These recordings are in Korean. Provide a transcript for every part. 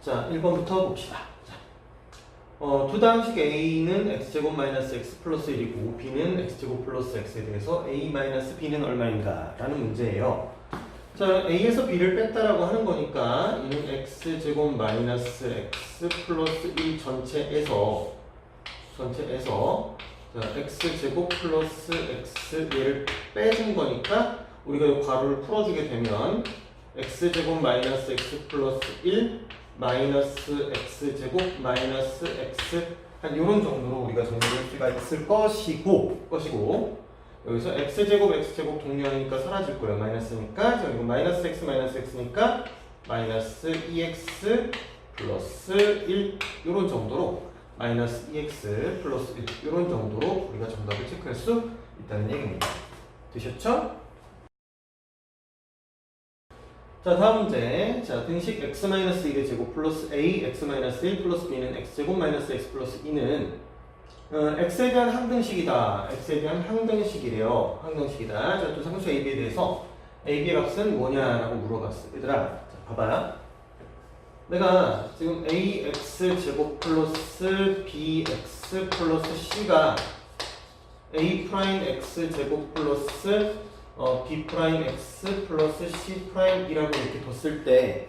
자, 1번부터 봅시다. 자, 어, 두 다음식 a는 x제곱 마이너스 x 플러스 1이고 b는 x제곱 플러스 x에 대해서 a 마이너스 b는 얼마인가? 라는 문제예요. 자, a에서 b를 뺐다라고 하는 거니까 이는 x제곱 마이너스 x 플러스 1 전체에서 전체에서 자, x제곱 플러스 x 얘를 빼준 거니까 우리가 이 괄호를 풀어주게 되면 x제곱 마이너스 x 플러스 1 마이너스 x제곱 마이너스 x 한 이런 정도로 우리가 정리할 수가 있을 것이고 것이고 여기서 x제곱 x제곱 동료하니까 사라질 거예요. 마이너스니까. 자 이거 마이너스 x 마이너스 x니까 마이너스 2x 플러스 1 이런 정도로 마이너스 2x 플러스 1 이런 정도로 우리가 정답을 체크할 수 있다는 얘기입니다. 되셨죠? 자 다음 문제. 자 등식 x-1의 제곱 플러스 a x-1 플러스 b는 x제곱 마이너스 x 플러스 2는 어, x에 대한 항등식이다. x에 대한 항등식이래요. 항등식이다. 자또 상수 ab에 대해서 ab의 값은 뭐냐라고 물어봤어 얘들아 자 봐봐. 내가 지금 ax 제곱 플러스 bx 플러스 c가 a 프라임 x 제곱 플러스 어, b 프라임 x 플러스 c 프라임이라고 이렇게 뒀을 때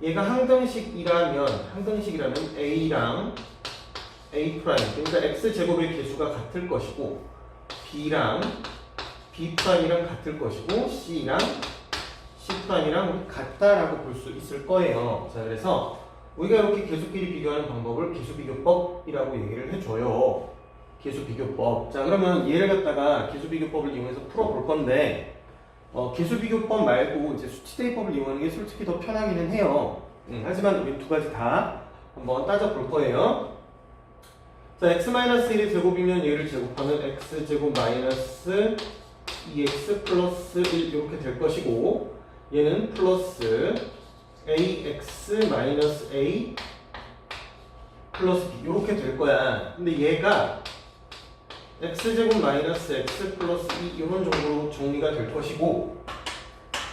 얘가 항등식이라면 항등식이라면 a랑 a 프라임 그러니까 x 제곱의 개수가 같을 것이고 b랑 b 프라임이랑 같을 것이고 c랑 c 프라임이랑 같다라고 볼 수 있을 거예요. 자 그래서 우리가 이렇게 개수끼리 비교하는 방법을 개수 비교법이라고 얘기를 해줘요. 개수 비교법. 자 그러면 얘를 갖다가 개수 비교법을 이용해서 풀어볼 건데 어, 개수 비교법 말고 이제 수치 대입법을 이용하는 게 솔직히 더 편하기는 해요. 음, 하지만 우리 두 가지 다 한번 따져볼 거예요. 자 x-1의 제곱이면 얘를 제곱하면 x제곱 마이너스 2x 플러스 1 이렇게 될 것이고 얘는 플러스 ax 마이너스 a 플러스 b 이렇게 될 거야. 근데 얘가 x제곱 마이너스 x 플러스 2 이런 정도로 정리가 될 것이고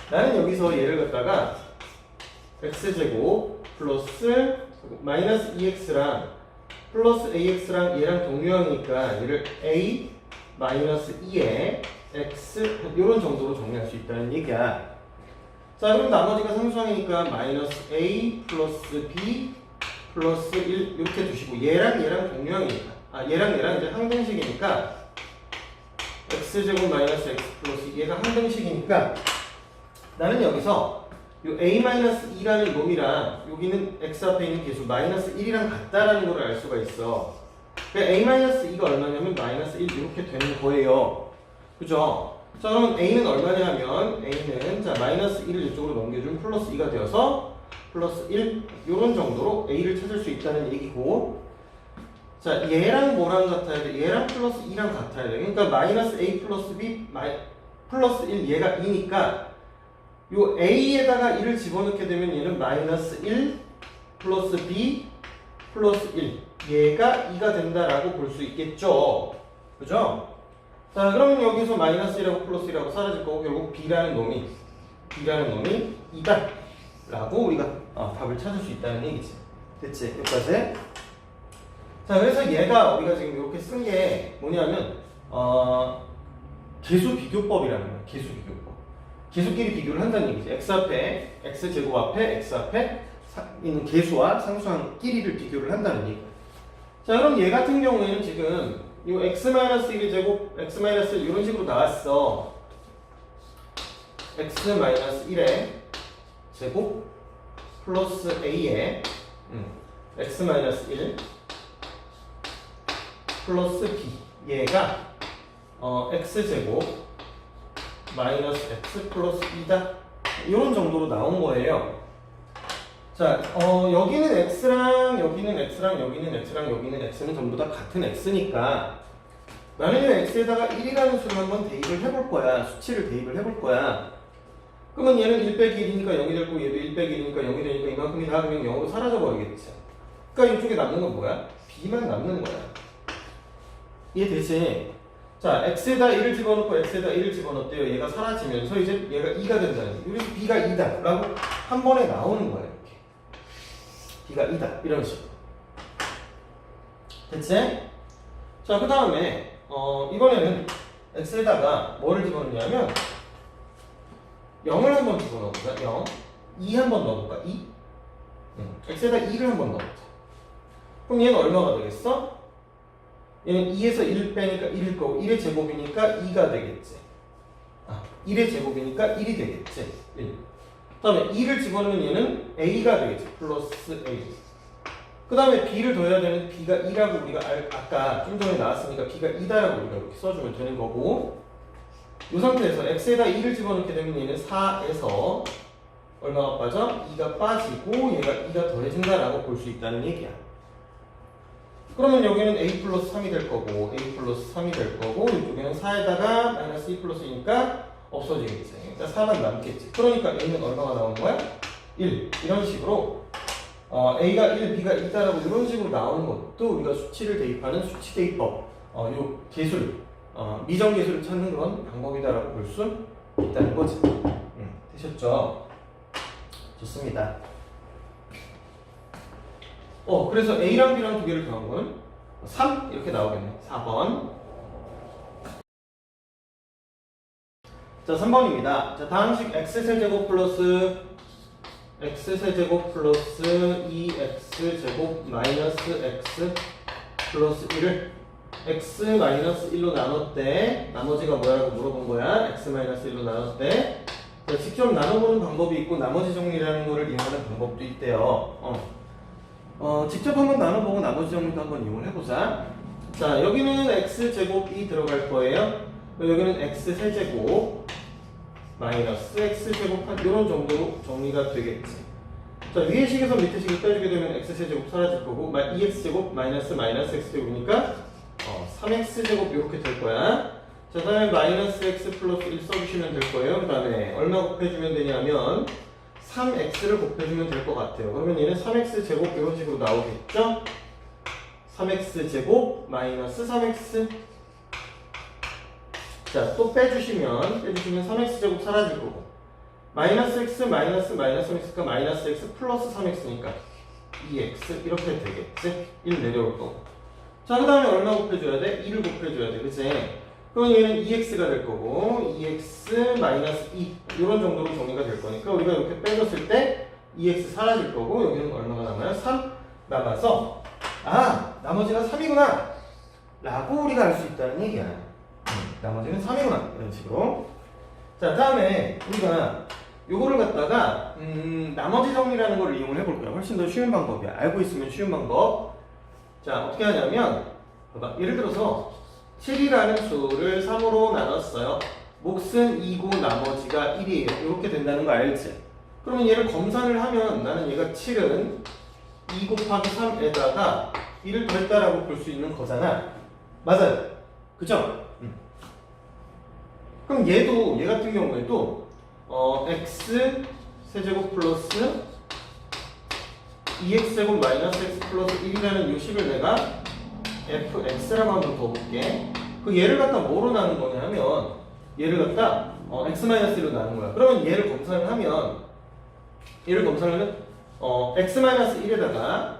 나는 여기서 얘를 갖다가 x제곱 플러스 마이너스 2x랑 플러스 ax랑 얘랑 동류형이니까 얘를 a 마이너스 2에 x 이런 정도로 정리할 수 있다는 얘기야. 자 그럼 나머지가 상수항이니까 마이너스 a 플러스 b 플러스 1 이렇게 두시고 얘랑 얘랑 동류형이니까 아 얘랑 얘랑 이제 항등식이니까 x제곱 마이너스 x 플러스 얘가 항등식이니까 나는 여기서 요 a 마이너스 2라는 놈이랑 여기는 x 앞에 있는 개수 마이너스 1이랑 같다라는 걸 알 수가 있어 그러니까 a 마이너스 2가 얼마냐면 마이너스 1 이렇게 되는 거예요 그죠? 자 그러면 a는 얼마냐 하면 a는 자 마이너스 1을 이쪽으로 넘겨주면 플러스 2가 되어서 플러스 1 이런 정도로 a를 찾을 수 있다는 얘기고 자 얘랑 뭐랑 같아야 돼? 얘랑 플러스 2랑 같아야 돼 그러니까 마이너스 a 플러스 b 마이, 플러스 1 얘가 2니까 요 a에다가 1을 집어넣게 되면 얘는 마이너스 1 플러스 b 플러스 1 얘가 2가 된다라고 볼 수 있겠죠 그죠? 자 그러면 여기서 마이너스 1하고 플러스 1하고 사라질 거고 결국 b라는 놈이 b라는 놈이 2다 라고 우리가 어, 답을 찾을 수 있다는 얘기지 됐지? 여기까지 자 그래서 얘가 우리가 지금 이렇게 쓴 게 뭐냐면 어, 개수 비교법이라는 거야 개수 비교법. 개수끼리 비교를 한다는 얘기지. X 앞에 x 제곱 앞에 x 앞에 사- 있는 개수와 상수항 끼리를 비교를 한다는 얘기야. 자 그럼 얘 같은 경우에는 지금 이 x-1의 제곱 x-1 이런 식으로 나왔어. X-1의 제곱 플러스 a의 음, x-1 플러스 b. 얘가 어, x제곱 마이너스 x 플러스 2다. 이런 정도로 나온 거예요. 자 어, 여기는 x랑 여기는 x랑 여기는 x랑 여기는 x는 전부 다 같은 x니까 나는 이 x에다가 1이라는 수를 한번 대입을 해볼 거야. 수치를 대입을 해볼 거야. 그러면 얘는 1 빼기 1이니까 0이 될 거고 얘도 1 빼기 1이니까 0이 되니까 이만큼이 다 그냥 0으로 사라져 버리겠지. 그러니까 이쪽에 남는 건 뭐야? b만 남는 거야 이해되지? 자, x에다 1을 집어넣고 x에다 1을 집어넣대요. 얘가 사라지면서 이제 얘가 2가 된다는 거예요. 그래서 b가 2다 라고 한 번에 나오는 거예요. 이렇게. b가 2다 이런 식으로 됐지? 자 그 다음에 어 이번에는 x에다가 뭐를 집어넣냐면 0을 한번 집어넣어보자 0 2 한번 넣어볼까 2 응. x에다 2를 한번 넣어보자 그럼 얘는 얼마가 되겠어? 얘는 2에서 1 빼니까 1일 거고 1의 제곱이니까 2가 되겠지 아 1의 제곱이니까 1이 되겠지 1. 그 다음에 2를 집어넣으면 얘는 a가 되겠지 플러스 a 그 다음에 b를 더해야 되는 b가 2라고 우리가 알- 아까 좀 전에 나왔으니까 b가 2다라고 우리가 이렇게 써주면 되는 거고 이 상태에서 x에다 2를 집어넣게 되면 얘는 4에서 얼마가 빠져? 2가 빠지고 얘가 2가 더해진다라고 볼 수 있다는 얘기야 그러면 여기는 a 플러스 3이 될 거고 a 플러스 3이 될 거고 이쪽에는 4에다가 마이너스 2 플러스니까 없어지겠지. 그러니까 4만 남겠지. 그러니까 a는 얼마가 나오는 거야? 1 이런 식으로 어, a가 1, b가 2다라고 이런 식으로 나오는 것도 우리가 수치를 대입하는 수치 대입법. 어, 요 계술 어, 미정 계술을 찾는 그런 방법이다라고 볼 수 있다는 거지. 음, 되셨죠? 좋습니다 어 그래서 a랑 b랑 두 개를 더한 건 3 이렇게 나오겠네. 4번. 자 3번입니다. 자 다음식 x세제곱 플러스 x세제곱 플러스 2x제곱 마이너스 x 플러스 1을 x 마이너스 1로 나눴대. 나머지가 뭐라고 물어본 거야? X 마이너스 1로 나눴대. 자, 직접 나눠보는 방법이 있고 나머지 정리라는 거를 이용하는 방법도 있대요. 어. 어, 직접 한번 나눠보고 나머지 정리도 한번 이용을 해보자. 자 여기는 x제곱이 들어갈 거예요. 여기는 x 세제곱 마이너스 x제곱 한 이런 정도로 정리가 되겠지. 자 위에 식에서 밑에 식을 빼주게 되면 x세제곱 사라질 거고 2x제곱 마이너스 마이너스 x제곱이니까 어, 3x제곱 이렇게 될 거야. 자 다음에 마이너스 x 플러스 1 써주시면 될 거예요. 그 다음에 얼마 곱해주면 되냐면 3x를 곱해주면 될 것 같아요 그러면 얘는 3x제곱 이런 식으로 나오겠죠 3x제곱 마이너스 3x 자, 또 빼주시면, 빼주시면 3x제곱 사라질 거고. 마이너스 x, 마이너스, 마이너스 x가 마이너스 x 플러스 3x니까 2x 이렇게 되겠지? 1 내려올 거고. 자, 그 다음에 얼마 곱해줘야 돼? 2를 곱해줘야 돼. 그치? 그럼 얘는 2x가 될 거고, 2x 마이너스 2. 이런 정도로 정리가 될 거니까 우리가 이렇게 빼줬을 때 2x 사라질 거고, 여기는 얼마가 남아요? 3 남아서, 아, 나머지가 3이구나! 라고 우리가 알 수 있다는 얘기야. 나머지는 3이구나 이런 식으로 자 다음에 우리가 요거를 갖다가 음, 나머지 정리라는 걸 이용을 해볼 거야 훨씬 더 쉬운 방법이야 알고 있으면 쉬운 방법 자 어떻게 하냐면 봐봐 예를 들어서 7이라는 수를 3으로 나눴어요 몫은 2고 나머지가 1이에요 이렇게 된다는 거 알지? 그러면 얘를 검산을 하면 나는 얘가 7은 2 곱하기 3에다가 1을 더했다라고 볼 수 있는 거잖아 맞아요 그죠? 그럼 얘도 얘 같은 경우에도 어, x 세제곱 플러스 2x 제곱 마이너스 x 플러스 1이라는 요 식을 내가 fx라고 한번 더 볼게. 그 얘를 갖다 뭐로 나눈 거냐면 얘를 갖다 어, x 마이너스 1로 나눈 거야. 그러면 얘를 검사를 하면 얘를 검사를 하면 어, x 마이너스 1에다가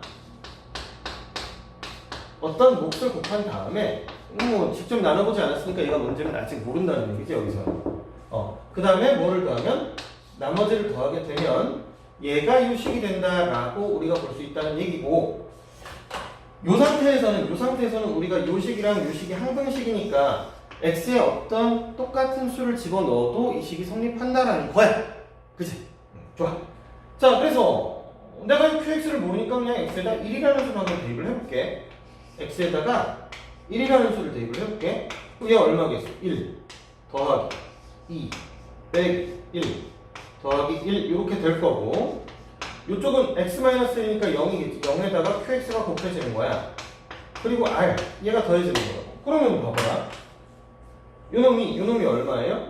어떤 몫을 곱한 다음에 뭐 직접 나눠보지 않았으니까 얘가 뭔지는 아직 모른다는 얘기지 여기서. 어. 그 다음에 뭐를 더하면 나머지를 더하게 되면 얘가 유식이 된다라고 우리가 볼 수 있다는 얘기고. 요 상태에서는 요 상태에서는 우리가 요식이랑 요식이 항등식이니까 x에 어떤 똑같은 수를 집어 넣어도 이 식이 성립한다라는 거야. 그치? 응, 좋아. 자, 그래서 내가 이 qx를 모르니까 그냥 x에다 1이라는 수를 한번 대입을 해볼게. x에다가 1이라는 수를 대입을 해볼게. 그럼 얘 얼마겠어? 1 더하기 2 빼기 1 더하기 1 이렇게 될 거고 이쪽은 x-1이니까 0이겠지. 0에다가 qx가 곱해지는 거야. 그리고 r 얘가 더해지는 거라고. 그러면 봐봐라. 요 놈이 요 놈이 얼마예요?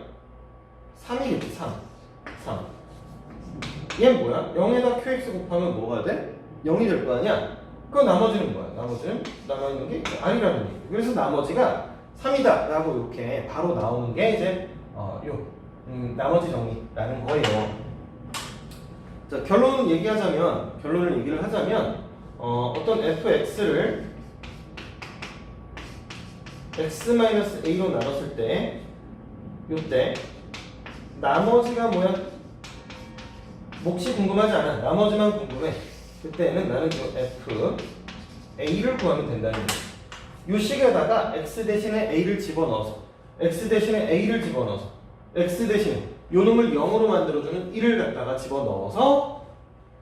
3이겠지. 3. 3. 얘는 뭐야? 0에다 qx 곱하면 뭐가 돼? 0이 될 거 아니야? 그 나머지는 뭐야? 나머지는 남아있는 게 r이라는 얘기. 그래서 나머지가 3이다 라고 이렇게 바로 나오는 게 이제 어, 요 음, 나머지 정리라는 거예요. 자, 결론을 얘기하자면, 결론을 얘기를 하자면, 어, 어떤 fx를 x-a로 나눴을 때, 요때, 나머지가 뭐야? 몫이 궁금하지 않아. 나머지만 궁금해. 그때는 나는 요 f, a를 구하면 된다는 거야. 요 식에다가 x 대신에 a를 집어넣어서, x 대신에 a를 집어넣어서, x 대신에 요 놈을 0으로 만들어주는 1을 갖다가 집어넣어서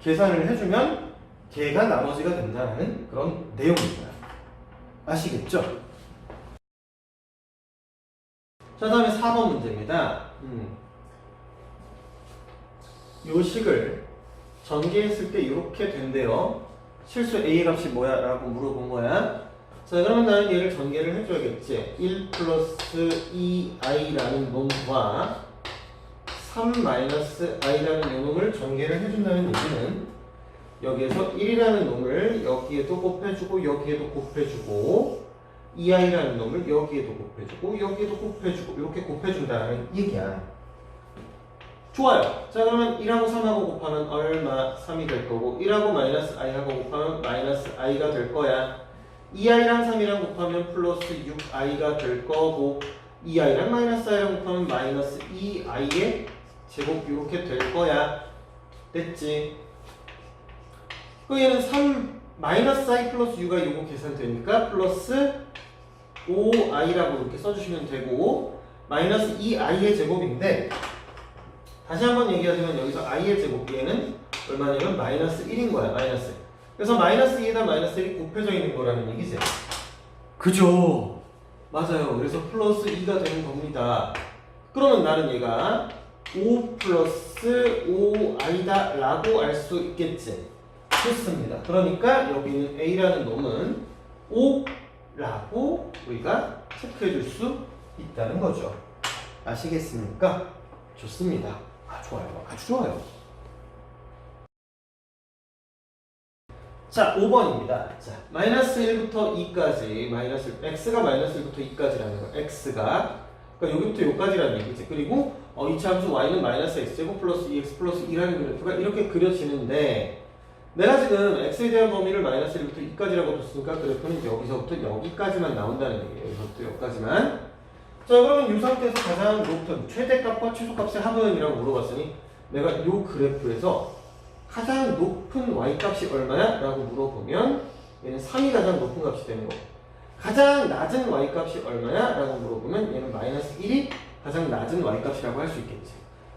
계산을 해주면 걔가 나머지가 된다는 그런 내용입니다. 아시겠죠? 자, 다음에 4번 문제입니다. 음. 요 식을 전개했을 때 이렇게 된대요. 실수 a 값이 뭐야? 라고 물어본 거야. 자, 그러면 나는 얘를 전개를 해줘야겠지. 1 플러스 2i라는 놈과 3 마이너스 i라는 놈을 전개를 해준다는 얘기는 여기에서 1이라는 놈을 여기에도 곱해주고 여기에도 곱해주고 2i라는 놈을 여기에도 곱해주고 여기에도 곱해주고 이렇게 곱해준다는 얘기야. 좋아요. 자 그러면 1하고 3하고 곱하면 얼마? 3이 될 거고 1하고 마이너스 i하고 곱하면 마이너스 i가 될 거야. 2i랑 3이랑 곱하면 플러스 6i가 될 거고 2i랑 마이너스 i랑 곱하면 마이너스 2i의 제곱 이렇게 될 거야. 됐지? 그 얘는 3 마이너스 i 플러스 u가 요거 계산되니까 플러스 5i라고 이렇게 써주시면 되고 마이너스 2i의 제곱인데 다시 한번 얘기하자면 여기서 i의 제곱 얘는 얼마냐면 마이너스 1인 거야 마이너스. 그래서 마이너스 2에다 마이너스 1이 곱해져 있는 거라는 얘기지. 그죠? 맞아요. 그래서 플러스 2가 되는 겁니다. 그러면 나는 얘가 5 플러스 5i다 라고 알 수 있겠지. 좋습니다. 그러니까 여기 있는 a라는 놈은 5라고 우리가 체크해 줄 수 있다는 거죠. 아시겠습니까? 좋습니다. 아 좋아요. 아주 좋아요. 자 5번입니다. 자 마이너스 1부터 2까지 마이너스 x가 마이너스 1부터 2까지라는 거 x가 그러니까 여기부터 여기까지라는 얘기지 그리고 어, 이차 함수 y는 마이너스 x제곱 플러스 2x 플러스 2라는 그래프가 이렇게 그려지는데 내가 지금 x에 대한 범위를 마이너스 1부터 2까지라고 뒀으니까 그래프는 여기서부터 여기까지만 나온다는 얘기예요. 여기서부터 여기까지만. 자 그러면 이 상태에서 가장 높은 최대값과 최소값의 합은 이라고 물어봤으니 내가 이 그래프에서 가장 높은 y값이 얼마야? 라고 물어보면 얘는 3이 가장 높은 값이 되는 거고 가장 낮은 y값이 얼마야? 라고 물어보면 얘는 마이너스 1이 가장 낮은 y값이라고 할 수 있겠지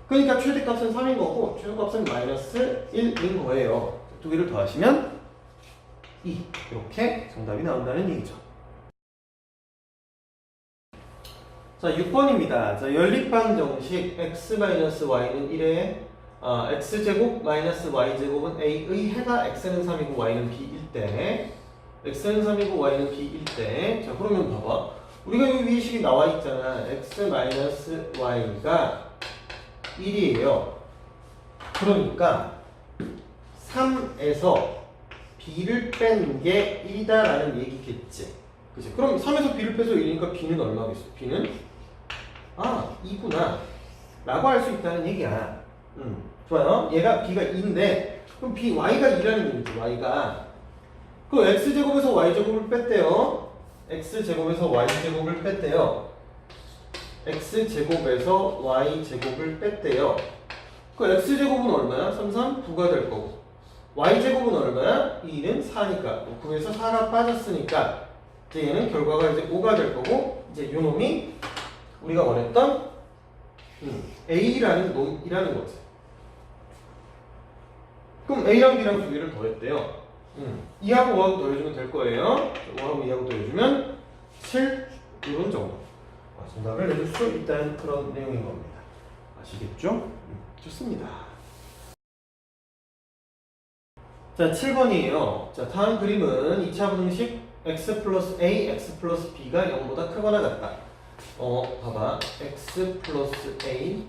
그러니까 최대값은 3인 거고 최소값은 마이너스 1인 거예요 두 개를 더하시면 2 이렇게 정답이 나온다는 얘기죠 자, 6번입니다. 자, 연립방 정식 x-y는 1에 어, x제곱 마이너스 y제곱은 a의 해가 x는 3이고 y는 b일 때 x는 3이고 y는 b일 때 자, 그러면 봐봐. 우리가 이 위에 식이 나와 있잖아. x 마이너스 y가 1이에요. 그러니까 3에서 b를 뺀게 1이다라는 얘기겠지. 그치? 그럼 3에서 b를 빼서 1이니까 b는 얼마겠어? b는 아, 2구나. 라고 할 수 있다는 얘기야. 음, 좋아요. 얘가 b가 2인데, 그럼 b, y가 2라는 얘기지, y가. 그 x제곱에서 y제곱을 뺐대요. x제곱에서 y제곱을 뺐대요. x제곱에서 y제곱을 뺐대요. 그 x제곱은 얼마야? 3, 3, 9가 될 거고. y제곱은 얼마야? 2는 4니까. 9에서 4가 빠졌으니까, 이제 얘는 결과가 이제 5가 될 거고, 이제 요 놈이 우리가 원했던 음, A라는 놈이라는 거지. 그럼 A랑 B랑 두 개를 더했대요. 음, 2하고 5하고 더해주면 될 거예요. 5하고 2하고 더해주면 7 이런 정도. 아, 정답을 내줄 수 있다는 그런 내용인 겁니다. 아시겠죠? 음, 좋습니다. 자, 7번이에요. 자, 다음 그림은 2차 분식 x 플러스 a, x 플러스 b가 0보다 크거나 같다. 어, 봐봐. x 플러스 a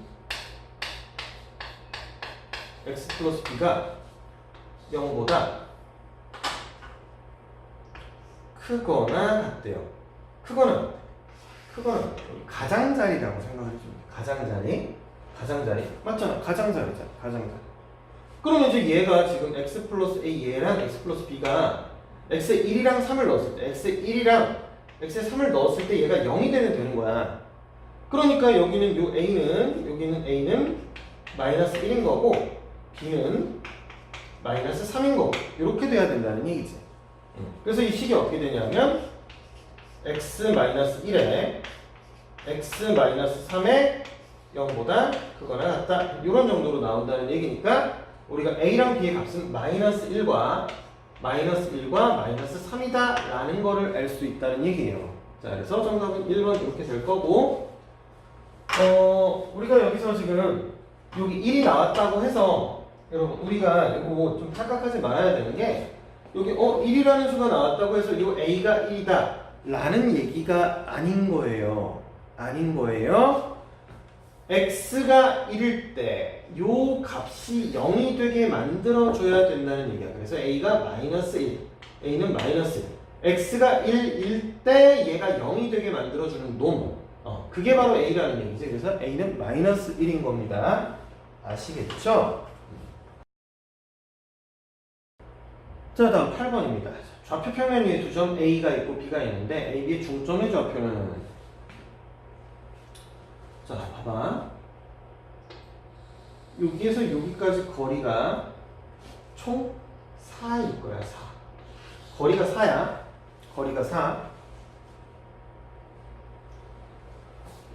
x 플러스 b가 0보다 크거나 같대요. 크거나. 크거나. 가장자리라고 생각을 해주면 돼. 가장자리. 가장자리. 맞잖아. 가장자리잖아. 가장자리. 그러면 이제 얘가 지금 x 플러스 a 얘랑 x 플러스 b가 x에 1이랑 3을 넣었을 때 x에 1이랑 x에 3을 넣었을 때 얘가 0이 되면 되는 거야. 그러니까 여기는 요 a는 여기는 a는 마이너스 1인 거고 b는 마이너스 3인 거고 이렇게 돼야 된다는 얘기지. 그래서 이 식이 어떻게 되냐면 x 마이너스 1에 x 마이너스 3에 0보다 크거나 같다. 이런 정도로 나온다는 얘기니까 우리가 a랑 b의 값은 마이너스 1과 마이너스 1과 마이너스 3이다 라는 거를 알 수 있다는 얘기예요. 자 그래서 정답은 1번 이렇게 될 거고 어 우리가 여기서 지금 여기 1이 나왔다고 해서 여러분 우리가 이거 좀 착각하지 말아야 되는 게 여기 어 1이라는 수가 나왔다고 해서 이 a가 1이다 라는 얘기가 아닌 거예요 아닌 거예요 x가 1일 때 요 값이 0이 되게 만들어줘야 된다는 얘기야. 그래서 a가 마이너스 1, a는 마이너스 1. x가 1일 때 얘가 0이 되게 만들어주는 놈. 어, 그게 바로 a라는 얘기지. 그래서 a는 마이너스 1인 겁니다. 아시겠죠? 자, 다음 8번입니다. 좌표 평면 위에 두 점 a가 있고 b가 있는데 a, b의 중점의 좌표는 자, 봐봐. 여기에서 여기까지 거리가 총 4일 거야, 4. 거리가 4야. 거리가 4.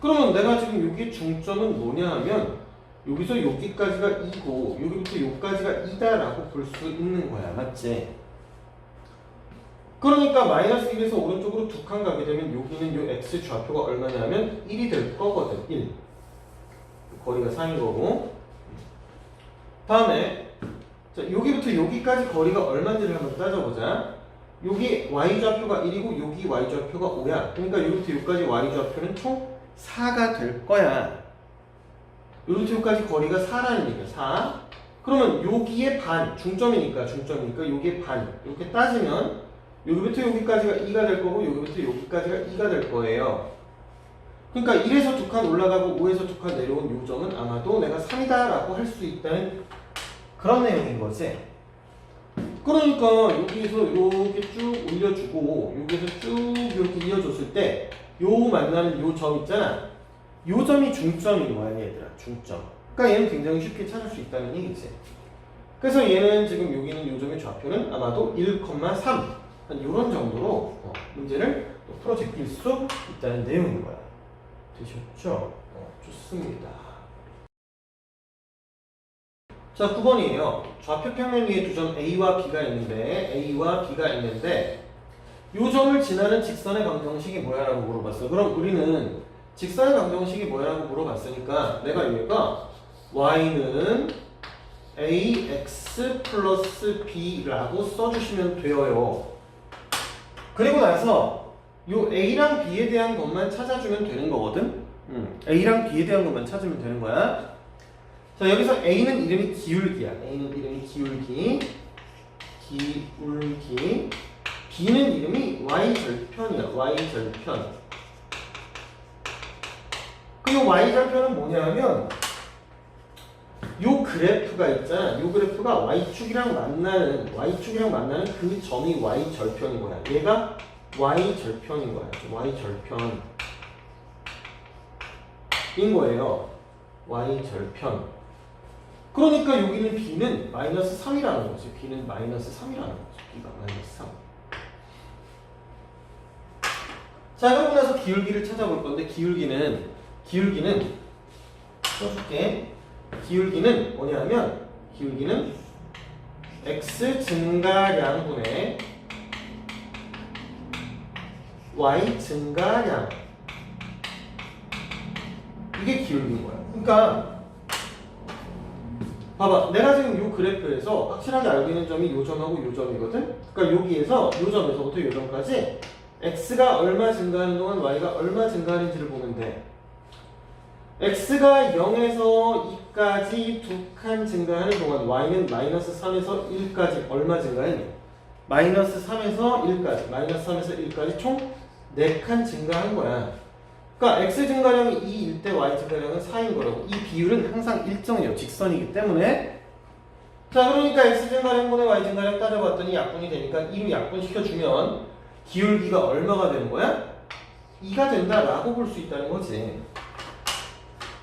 그러면 내가 지금 여기 중점은 뭐냐 하면 여기서 여기까지가 2고 여기부터 여기까지가 2다라고 볼 수 있는 거야. 맞지? 그러니까 마이너스 1에서 오른쪽으로 두 칸 가게 되면 여기는 요 x 좌표가 얼마냐면 1이 될 거거든. 1. 거리가 4인 거고. 다음에 자, 여기부터 여기까지 거리가 얼마인지를 한번 따져보자. 여기 y 좌표가 1이고 여기 y 좌표가 5야. 그러니까 여기부터 여기까지 y 좌표는 총 4가 될 거야. 여기까지 거리가 4라는 얘기야. 4. 그러면 여기에 반, 중점이니까 중점이니까 여기에 반. 이렇게 따지면 여기부터 여기까지가 2가 될 거고 여기부터 여기까지가 2가 될 거예요. 그러니까 1에서 두 칸 올라가고 5에서 두 칸 내려온 요 점은 아마도 내가 3이다라고 할 수 있다는 그런 내용인 거지. 그러니까 여기서 이렇게 쭉 올려주고 여기서 쭉 이렇게 이어줬을 때 요 만나는 요 점 있잖아. 요 점이 중점인 거야 얘들아 중점. 그러니까 얘는 굉장히 쉽게 찾을 수 있다는 얘기지. 그래서 얘는 지금 여기는 요 점의 좌표는 아마도 1,3 한 이런 정도로 어, 문제를 또 풀어 제낄 수 있다는 내용인 거야. 되셨죠? 어, 좋습니다. 자, 9번이에요. 좌표 평면 위에 두 점 A와 B가 있는데 A와 B가 있는데 요 점을 지나는 직선의 방정식이 뭐야 라고 물어봤어. 그럼 우리는 직선의 방정식이 뭐야라고 물어봤으니까 내가 여기가 y는 ax 플러스 b라고 써주시면 돼요. 그리고 나서 요 a랑 b에 대한 것만 찾아주면 되는 거거든. 음, a랑 b에 대한 것만 찾으면 되는 거야. 자 여기서 a는 이름이 기울기야. a는 이름이 기울기, 기울기. b는 이름이 y 절편이야. y 절편. 그리고 y 절편은 뭐냐면 요 그래프가 있잖아. 요 그래프가 y축이랑 만나는 y축이랑 만나는 그 점이 y 절편인 거야. 얘가 y 절편인 거야. y 절편. 인 거예요. y 절편. 그러니까 여기는 b는 마이너스 3이라는 거지. b는 마이너스 3이라는 거지. b가 마이너스 3. 자, 그러고 나서 기울기를 찾아볼 건데 기울기는 기울기는 써줄게. 기울기는 뭐냐면 기울기는 x 증가량분의 y 증가량 이게 기울기인 거야. 그러니까 봐봐, 내가 지금 이 그래프에서 확실하게 알고 있는 점이 요 점하고 요 점이거든. 그러니까 여기에서 요 점에서부터 요 점까지 x가 얼마 증가하는 동안 y가 얼마 증가하는지를 보면 돼. X가 0에서 2까지 두 칸 증가하는 동안 y는 마이너스 3에서 1까지 얼마 증가했니? 마이너스 3에서 1까지, 마이너스 3에서 1까지 총 4칸 증가한 거야. 그러니까 x 증가량이 2일 때 y 증가량은 4인 거라고. 이 비율은 항상 일정해요. 직선이기 때문에. 자, 자 그러니까 x증가량분의 y증가량 따져봤더니 약분이 되니까 2로 약분시켜주면 기울기가 얼마가 되는 거야? 2가 된다라고 볼 수 있다는 거지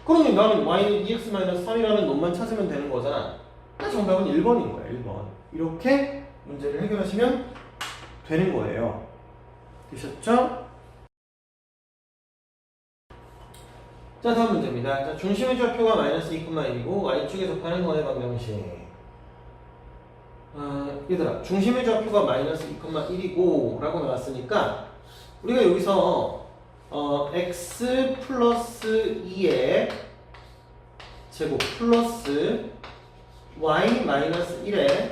그러니 나는 y는 2x-3이라는 놈만 찾으면 되는 거잖아. 정답은 1번인 거야 1번. 이렇게 문제를 해결하시면 되는 거예요. 되셨죠? 자 다음 문제입니다. 자, 중심의 좌표가 마이너스 2,1이고 y축에 접하는 원의 방정식. 어, 얘들아 중심의 좌표가 마이너스 2,1이고 라고 나왔으니까 우리가 여기서 어, x 플러스 2의 제곱 플러스 y 마이너스 1의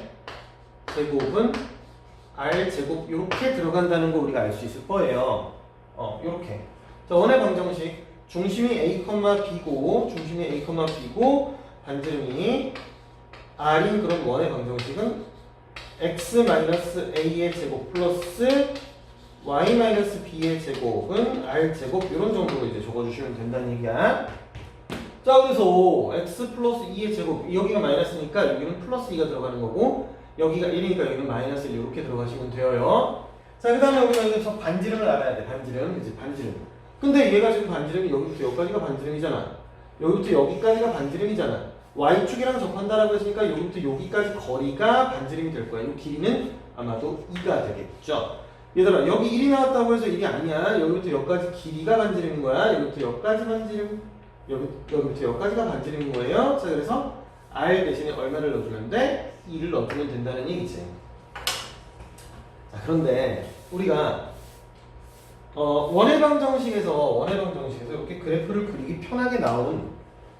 제곱은 r 제곱 이렇게 들어간다는 거 우리가 알 수 있을 거예요. 어, 이렇게. 자, 원의 방정식 중심이 a, b고 중심이 a, b고 반지름이 r인 그런 원의 방정식은 x 마이너스 a의 제곱 플러스 y 마이너스 b의 제곱은 r 제곱 이런 정도로 이제 적어주시면 된다는 얘기야. 자 그래서 x 플러스 2의 제곱 여기가 마이너스니까 여기는 플러스 2가 들어가는 거고 여기가 1이니까 여기는 마이너스 1 이렇게 들어가시면 돼요. 자 그 다음에 우리가 여기서 반지름을 알아야 돼. 반지름 이제 반지름. 근데 얘가 지금 반지름이 여기부터 여기까지가 반지름이잖아. 여기부터 여기까지가 반지름이잖아. y축이랑 접한다라고 했으니까 여기부터 여기까지 거리가 반지름이 될 거야. 이 길이는 아마도 2가 되겠죠. 얘들아 여기 1이 나왔다고 해서 1이 아니야. 여기부터 여기까지 길이가 반지름인 거야. 여기부터 여기까지 반지름. 여기, 여기부터 여기까지가 반지름인 거예요. 자 그래서 r 대신에 얼마를 돼? 2를 넣어주면 된다는 얘기지. 자 그런데 우리가 어, 원의 방정식에서 원의 방정식에서 이렇게 그래프를 그리기 편하게 나온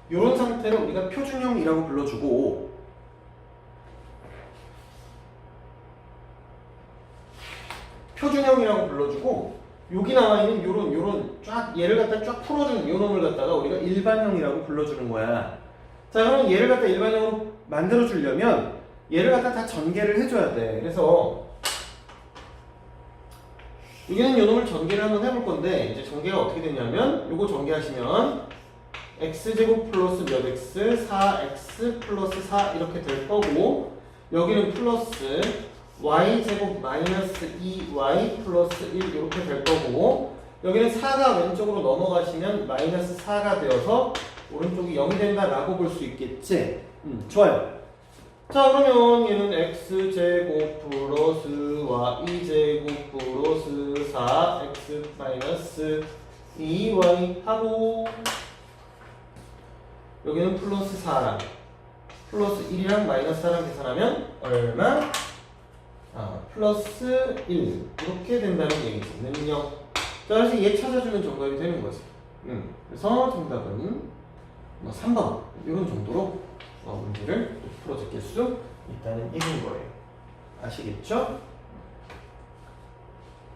이런 상태를 우리가 표준형이라고 불러주고 표준형이라고 불러주고 여기 나와 있는 요런 요런 쫙 얘를 갖다 쫙 풀어주는 요 놈을 갖다가 우리가 일반형이라고 불러주는 거야. 자 그러면 얘를 갖다 일반형으로 만들어 주려면 얘를 갖다 다 전개를 해줘야 돼. 그래서 여기는 요 놈을 전개를 한번 해볼 건데 이제 전개가 어떻게 되냐면 요거 전개하시면 x제곱 플러스 몇 x 4x 플러스 4 이렇게 될 거고 여기는 플러스 y제곱 마이너스 2y 플러스 1 이렇게 될 거고 여기는 4가 왼쪽으로 넘어가시면 마이너스 4가 되어서 오른쪽이 0이 된다라고 볼 수 있겠지? 음, 좋아요. 자 그러면 얘는 x제곱 플러스 y제곱 플러스 4x 마이너스 2y 하고 여기는 플러스 4랑 플러스 1이랑 마이너스 4랑 계산하면 얼마? 아, 플러스 1 이렇게 된다는 얘기지 능력. 자 그래서 얘 찾아주면 정답이 되는 거지. 음, 그래서 정답은 뭐 3번. 이런 정도로 어, 문제를 풀어제낄 수 있다는 얘기인 거예요. 아시겠죠?